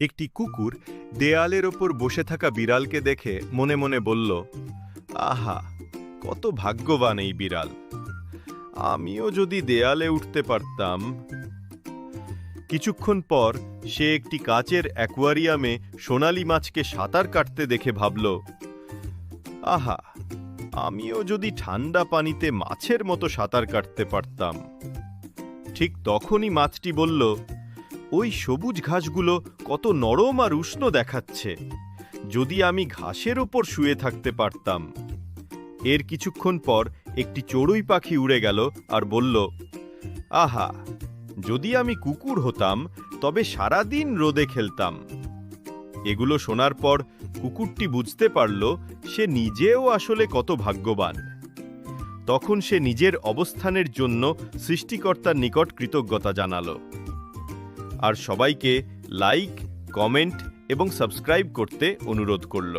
একটি কুকুর দেয়ালের ওপর বসে থাকা বিড়ালকে দেখে মনে মনে বলল, আহা, কত ভাগ্যবান এই বিড়াল। আমিও যদি দেয়ালে উঠতে পারতাম। কিছুক্ষণ পর সে একটি কাচের অ্যাকোয়ারিয়ামে সোনালি মাছকে সাঁতার কাটতে দেখে ভাবল, আহা, আমিও যদি ঠান্ডা পানিতে মাছের মতো সাঁতার কাটতে পারতাম। ঠিক তখনই মাছটি বলল ওই সবুজ ঘাসগুলো কত নরম আর উষ্ণ দেখাচ্ছে। যদি আমি ঘাসের ওপর শুয়ে থাকতে পারতাম। এর কিছুক্ষণ পর একটি চড়ুই পাখি উড়ে গেল আর বলল, আহা, যদি আমি কুকুর হতাম, তবে সারাদিন রোদে খেলতাম এগুলো শোনার পর কুকুরটি বুঝতে পারল, সে নিজেও আসলে কত ভাগ্যবান। তখন সে নিজের অবস্থানের জন্য সৃষ্টিকর্তার নিকট কৃতজ্ঞতা জানালো। আর সবাইকে লাইক কমেন্ট এবং সাবস্ক্রাইব করতে অনুরোধ করল।